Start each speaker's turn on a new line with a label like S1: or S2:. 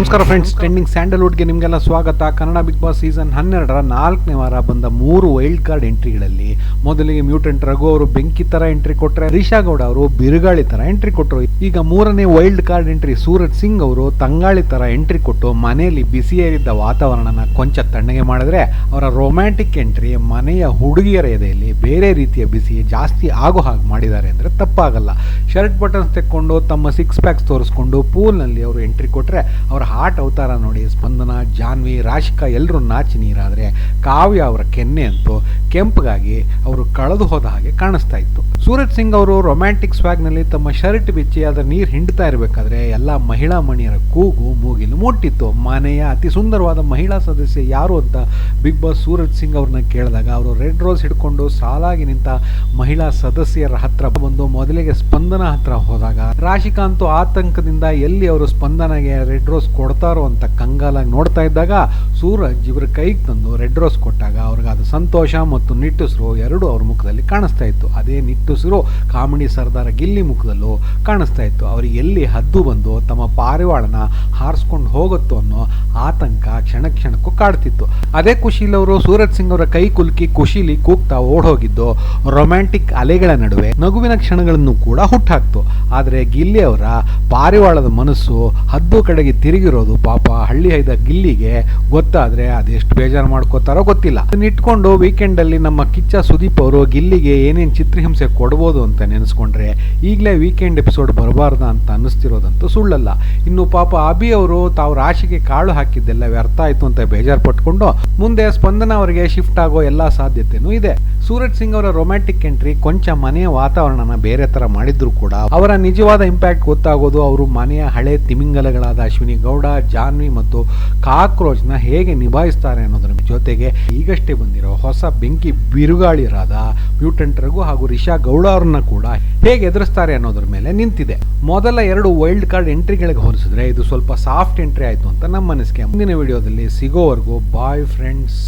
S1: ನಮಸ್ಕಾರ friends trending ಸ್ಯಾಂಡಲ್ವುಡ್ಗೆ ನಿಮಗೆಲ್ಲ ಸ್ವಾಗತ. ಕನ್ನಡ ಬಿಗ್ ಬಾಸ್ ಸೀಸನ್ ಹನ್ನೆರಡರ ನಾಲ್ಕನೇ ವಾರ ಬಂದ ಮೂರು ವೈಲ್ಡ್ ಕಾರ್ಡ್ ಎಂಟ್ರಿಗಳಲ್ಲಿ ಮೊದಲಿಗೆ ಮ್ಯೂಟೆಂಟ್ ರಘು ಅವರು ಬೆಂಕಿ ತರ ಎಂಟ್ರಿ ಕೊಟ್ಟರೆ ರಿಷಾ ಗೌಡ ಅವರು ಬಿರುಗಾಳಿ ತರ ಎಂಟ್ರಿ ಕೊಟ್ಟರು ಈಗ ಮೂರನೇ wild card entry Suraj Singh ಅವರು ತಂಗಾಳಿ ತರ ಎಂಟ್ರಿ ಕೊಟ್ಟು ಮನೆಯಲ್ಲಿ ಬಿಸಿಯಾಗಿದ್ದ ವಾತಾವರಣನ ಕೊಂಚ ತಣ್ಣಗೆ ಮಾಡಿದ್ರೆ ಅವರ ರೊಮ್ಯಾಂಟಿಕ್ ಎಂಟ್ರಿ ಮನೆಯ ಹುಡುಗಿಯರ ಎದೆಯಲ್ಲಿ ಬೇರೆ ರೀತಿಯ ಬಿಸಿ ಜಾಸ್ತಿ ಆಗೋ ಹಾಗೆ ಮಾಡಿದ್ದಾರೆ ಅಂದರೆ ತಪ್ಪಾಗಲ್ಲ. ಶರ್ಟ್ ಬಟನ್ಸ್ ತೆಕ್ಕೊಂಡು ತಮ್ಮ ಸಿಕ್ಸ್ ಪ್ಯಾಕ್ಸ್ ತೋರಿಸ್ಕೊಂಡು ಪೂಲ್ನಲ್ಲಿ ಅವರು ಎಂಟ್ರಿ ಕೊಟ್ಟರೆ ಅವರ ಹಾಟ್ ಅವತಾರ ನೋಡಿ, ಸ್ಪಂದನ, ಜಾನ್ವಿ, ರಾಶಿಕಾ ಎಲ್ಲರೂ ನಾಚಿ ನೀರಾದರೆ ಕಾವ್ಯ ಅವರ ಕೆನ್ನೆ ಅಂತೂ ಕೆಂಪಗಾಗಿ ಅವರು ಕಳೆದು ಹೋದ ಹಾಗೆ ಕಾಣಿಸ್ತಾ ಇತ್ತು. ಸೂರಜ್ ಸಿಂಗ್ ಅವರು ರೊಮ್ಯಾಂಟಿಕ್ ಸ್ವಾಗ್ನಲ್ಲಿ ತಮ್ಮ ಶರ್ಟ್ ಬಿಚ್ಚಿ ಅದರ ನೀರು ಹಿಂಡ್ತಾ ಇರಬೇಕಾದ್ರೆ ಎಲ್ಲ ಮಹಿಳಾ ಮಣಿಯರ ಕೂಗು, ಮೂಗಿಲು ಮುಟ್ಟಿತ್ತು. ಮನೆಯ ಅತಿ ಸುಂದರವಾದ ಮಹಿಳಾ ಸದಸ್ಯ ಯಾರು ಅಂತ ಬಿಗ್ ಬಾಸ್ ಸೂರಜ್ ಸಿಂಗ್ ಅವ್ರನ್ನ ಕೇಳಿದಾಗ ಅವರು ರೆಡ್ ರೋಸ್ ಹಿಡ್ಕೊಂಡು ಸಾಲಾಗಿ ನಿಂತ ಮಹಿಳಾ ಸದಸ್ಯರ ಹತ್ರ ಬಂದು ಮೊದಲಿಗೆ ಸ್ಪಂದನ ಹತ್ರ ಹೋದಾಗ ರಾಶಿಕಾಂತ್ ಆತಂಕದಿಂದ ಎಲ್ಲಿ ಅವರು ಸ್ಪಂದನಗೆ ರೆಡ್ ರೋಸ್ ಕೊಡ್ತಾರೋ ಅಂತ ಕಂಗಾಲಾಗಿ ನೋಡ್ತಾ ಇದ್ದಾಗ ಸೂರಜ್ ಇವರ ಕೈಗೆ ತಂದು ರೆಡ್ ರೋಸ್ ಕೊಟ್ಟಾಗ ಅವ್ರಿಗಾದ ಸಂತೋಷ ಮತ್ತು ನಿಟ್ಟುಸಿರು ಎರಡು ಅವ್ರ ಮುಖದಲ್ಲಿ ಕಾಣಿಸ್ತಾ ಇತ್ತು. ಅದೇ ನಿಟ್ಟುಸಿರು ಕಾಮಿಡಿ ಸರ್ದಾರ ಗಿಲ್ಲಿ ಮುಖದಲ್ಲೂ ಕಾಣಿಸ್ತಾ ಇತ್ತು. ಅವ್ರಿಗೆ ಎಲ್ಲಿ ಹದ್ದು ಬಂದು ತಮ್ಮ ಪಾರಿವಾಳನ ಹಾರಿಸ್ಕೊಂಡು ಹೋಗುತ್ತೋ ಅನ್ನೋ ಆತಂಕ ಕ್ಷಣ ಕ್ಷಣಕ್ಕೂ ಕಾಡ್ತಿತ್ತು. ಅದೇ ಖುಷಿಲವರು ಸೂರಜ್ ಸಿಂಗ್ ಅವರ ಕೈ ಕುಲುಕಿ ಖುಷಿಲಿ ಕೂಗ್ತಾ ಓಡೋಗಿದ್ದು ರೊಮ್ಯಾಂಟಿಕ್ ಅಲೆಗಳ ನಡುವೆ ನಗುವಿನ ಕ್ಷಣಗಳನ್ನು ಕೂಡ ಹುಟ್ಟಾಕ್ತು. ಆದರೆ ಗಿಲ್ಲಿ ಅವರ ಪಾರಿವಾಳದ ಮನಸ್ಸು ಹದ್ದು ಕಡೆಗೆ ತಿರುಗಿರೋದು ಪಾಪ ಹಳ್ಳಿ ಹೈದ ಗಿಲ್ಲಿಗೆ ಗೊತ್ತಾದ್ರೆ ಅದೆಷ್ಟು ಬೇಜಾರು ಮಾಡ್ಕೋತಾರೋ ಗೊತ್ತಿಲ್ಲ. ಇಟ್ಕೊಂಡು ವೀಕೆಂಡ್ ಅಲ್ಲಿ ನಮ್ಮ ಕಿಚ್ಚ ಸುದೀಪ್ ಅವರು ಗಿಲ್ಲಿಗೆ ಏನೇನು ಚಿತ್ರಹಿಂಸೆ ಕೊಡ್ಬೋದು ಅಂತ ನೆನೆಸ್ಕೊಂಡ್ರೆ ಈಗಲೇ ವೀಕೆಂಡ್ ಎಪಿಸೋಡ್ ಬರಬಾರ್ದ ಅಂತ ಅನ್ನಿಸ್ತಿರೋದಂತೂ ಸುಳ್ಳಲ್ಲ. ಇನ್ನು ಪಾಪ ಅಭಿ ಅವರು ತಾವು ರಾಶಿಗೆ ಕಾಳು ಹಾಕಿದ್ದೆಲ್ಲ ವ್ಯರ್ಥ ಆಯ್ತು ಅಂತ ಬೇಜಾರು ಪಟ್ಕೊಂಡು ಮುಂದೆ ಸ್ಪಂದನ ಅವರಿಗೆ ಶಿಫ್ಟ್ ಆಗೋ ಎಲ್ಲ ಸಾಧ್ಯತೆನೂ ಇದೆ. ಸೂರಜ್ ಸಿಂಗ್ ಅವರ ರೊಮ್ಯಾಂಟಿಕ್ ಎಂಟ್ರಿ ಕೊಂಚ ಮನೆಯ ವಾತಾವರಣನ ಬೇರೆ ತರ ಮಾಡಿದ್ರು ಕೂಡ ಅವರ ನಿಜವಾದ ಇಂಪ್ಯಾಕ್ಟ್ ಗೊತ್ತಾಗೋದು ಅವರು ಮನೆಯ ಹಳೆ ತಿಮಿಂಗಲಗಳಾದ ಅಶ್ವಿನಿ ಗೌಡ ಜಾನ್ವಿ ಮತ್ತು ಕಾಕ್ರೋಚ್ನ ಹೇಗೆ ನಿಭಾಯಿಸ್ತಾರೆ ಅನ್ನೋದ್ರ ಜೊತೆಗೆ ಈಗಷ್ಟೇ ಬಂದಿರೋ ಹೊಸ ಬೆಂಕಿ ಬಿರುಗಾಳಿರಾದ ಮ್ಯೂಟೆಂಟ್ ರಘು ಹಾಗೂ ರಿಷಾ ಗೌಡ ಅವ್ರನ್ನ ಕೂಡ ಹೇಗೆ ಎದುರಿಸ್ತಾರೆ ಅನ್ನೋದ್ರ ಮೇಲೆ ನಿಂತಿದೆ. ಮೊದಲ ಎರಡು ವೈಲ್ಡ್ ಕಾರ್ಡ್ ಎಂಟ್ರಿಗಳಿಗೆ ಹೋಲಿಸಿದ್ರೆ ಇದು ಸ್ವಲ್ಪ ಸಾಫ್ಟ್ ಎಂಟ್ರಿ ಆಯ್ತು ಅಂತ ನಮ್ಮ ಅನಿಸಿಕೆ ಮುಂದಿನ ವಿಡಿಯೋದಲ್ಲಿ ಸಿಗೋವರೆಗೂ ಬಾಯ್ ಫ್ರೆಂಡ್ಸ್.